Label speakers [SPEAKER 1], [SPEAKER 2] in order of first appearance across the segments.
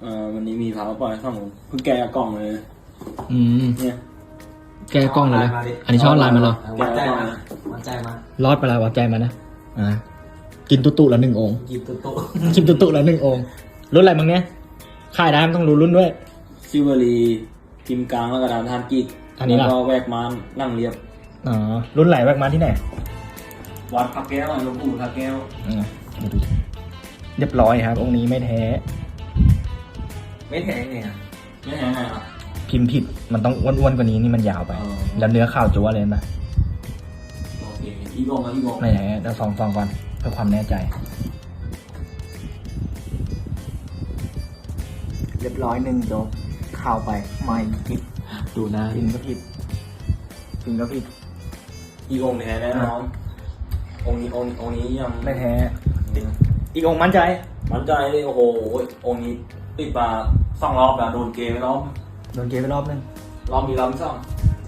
[SPEAKER 1] เอ่อวันนี้มีพามาปล่อยสองผมเพิ่งแกะกล่องเลย
[SPEAKER 2] อืม
[SPEAKER 1] เนี่ย
[SPEAKER 2] แกะกล้องเลยนะอันนี้ชอบไลน์มาเหรอ
[SPEAKER 3] วัดใจมาวัดใจมาร
[SPEAKER 2] อดไปแล้ววัดใจมานะอ่ากินตุตุละหนึ่งองค์
[SPEAKER 3] หยิบตุ๊ตุ๊
[SPEAKER 2] กินตุตุละหนึ่งองค์รุ่นอะไรมั้งเนี่ยขายได้มันต้องรู้รุ่นด้วย
[SPEAKER 1] ซิวเวอรีพิมพ์กลางแล้วก็ดานทานกิก
[SPEAKER 2] อันนี้ล่ะ
[SPEAKER 1] แล้วก็แวกมานนั่งเรียบ
[SPEAKER 2] อ๋อรุ่นไหลแวกมาที่ไหน
[SPEAKER 1] วัดพระแก้วหลวงปู่พระแก้ว
[SPEAKER 2] อืมดูดิเรียบร้อยครับ องค์นี้ไม่แท้
[SPEAKER 3] ไม่แทงไงอะ
[SPEAKER 1] ไม่แน่ไงครับ
[SPEAKER 2] พิมพ์ผิดมันต้องอ้วนๆกว่านี้นี่มันยาวไป
[SPEAKER 1] อ๋อ
[SPEAKER 2] แล้วเนื้อข่าวจัวเลยนะ
[SPEAKER 1] โอเคอีกองครับอีกอง
[SPEAKER 2] ไม่แท้เดี๋ยวฟองฟองก่อนเพื่อความแน่ใจ เรียบร้อยหนึ่งโจข่าวไปไม่ผิด
[SPEAKER 3] ดูนะ
[SPEAKER 2] พิมพ์ก็ผิดพิมพ์ก็ผิด
[SPEAKER 1] อีกองแท้แน่นอนองค์นี้องค์องค์นี้ยัง
[SPEAKER 2] ไม่แท้อีกองค์มั่นใจ
[SPEAKER 1] มันใจเลยโอ้โหองค์นี้ ติดมาสองรอบแล้วโดนเกมไปรอบ
[SPEAKER 2] โดนเกมไปรอบนึง
[SPEAKER 1] รอบมีรอบที่สอง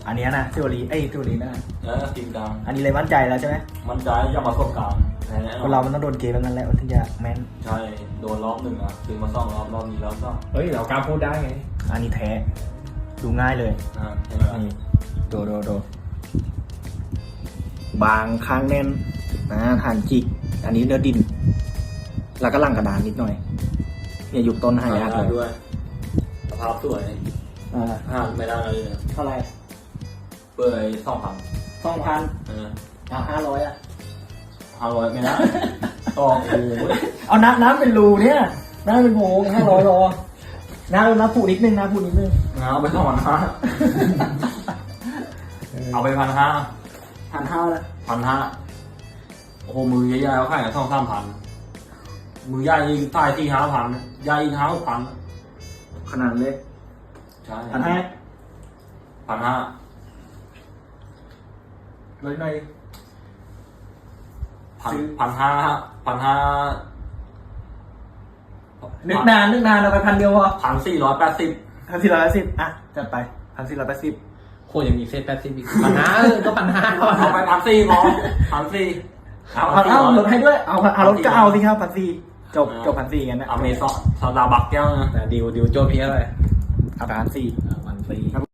[SPEAKER 2] อันเนี้ยนะซิวรีเอ้ยซิวรีนะ
[SPEAKER 1] แล้วพิมพ์กลาง
[SPEAKER 2] อันนี้เลยมั่นใจแล้วใช่ไหม
[SPEAKER 1] มันใจยังมาสบกลางแน่แน่
[SPEAKER 2] คนเรามันต้องโดนเกมแบบนั้นแหละมันถึงจะแม่น
[SPEAKER 1] ใช่โดนรอบหนึ่งอะถึงมาสองรอบรอบนี้รอบสอง
[SPEAKER 3] เฮ้ย เรากล้าพูดได้ไง
[SPEAKER 2] อันนี้แท้ดูง่ายเลย
[SPEAKER 1] อ่าใช่ไหมครับ
[SPEAKER 2] นี่ดูดูดูบางข้างแน่นนะฐานจิก อันนี้เนื้อดิน แล้วก็ลังกระดานนิดหน่อย เนี่ยยุคต้นหายากเลย
[SPEAKER 1] ด้วยสภาพสวย
[SPEAKER 2] อ่า
[SPEAKER 1] ห้ามไม่ได้เลยเนี่ย
[SPEAKER 2] เท่าไหร่
[SPEAKER 1] เปิดสองพัน
[SPEAKER 2] สองพัน
[SPEAKER 1] เออ
[SPEAKER 2] อ่าห้าร้อยอะ
[SPEAKER 1] ห้าร้อยไม่ได้ก็โอ้โห
[SPEAKER 2] เอาน้ำน้ำเป็นรูเนี่ยน้ำเป็นโพงห้าร้อยรอน้ำน้ำผูนิดนึงน้ำผูนิดนึง
[SPEAKER 1] เอาไปสองพันห้าเอาไปพันห้า
[SPEAKER 2] พันห้าแล้ว
[SPEAKER 1] พันห้าโอ้โหมือใหญ่ๆเขาขายกันสองสามพัน มือใหญ่ยิงใต้ที่ห้าพันใหญ่ยิงห้าพัน
[SPEAKER 2] ขนาดเลย
[SPEAKER 1] ใช่
[SPEAKER 2] พันห้า
[SPEAKER 1] พันห้า
[SPEAKER 2] ลดหน่อย
[SPEAKER 1] พัน
[SPEAKER 2] ซื้อ
[SPEAKER 1] พันห้าพันห้า
[SPEAKER 2] นึกนานนึกนานเราไปพันเดียวพอ
[SPEAKER 1] พันสี่ร้อยแปดสิบ
[SPEAKER 2] พันสี่ร้อยแปดสิบอะจัดไปพันสี่ร้อยแปดสิบ
[SPEAKER 3] โคตรยังมีเศษแปดสิบอีกปัญหาเออก็ปัญหาก่อน
[SPEAKER 1] เอาไปพันสี่พอพันสี่เอา
[SPEAKER 2] เอา
[SPEAKER 1] พัน
[SPEAKER 2] เอา
[SPEAKER 1] สี่
[SPEAKER 2] ลดให้ด้วยเอาเอาลดก็เอาสิครับพันสี่ จบจบพันสี่กันนะ
[SPEAKER 1] อเมซอนซาดาบักแก้วนะ
[SPEAKER 3] แต่ดิวดิวโจทย์เพี้ยเลย
[SPEAKER 2] เอาไปพันสี่
[SPEAKER 3] อ่าวันฟรี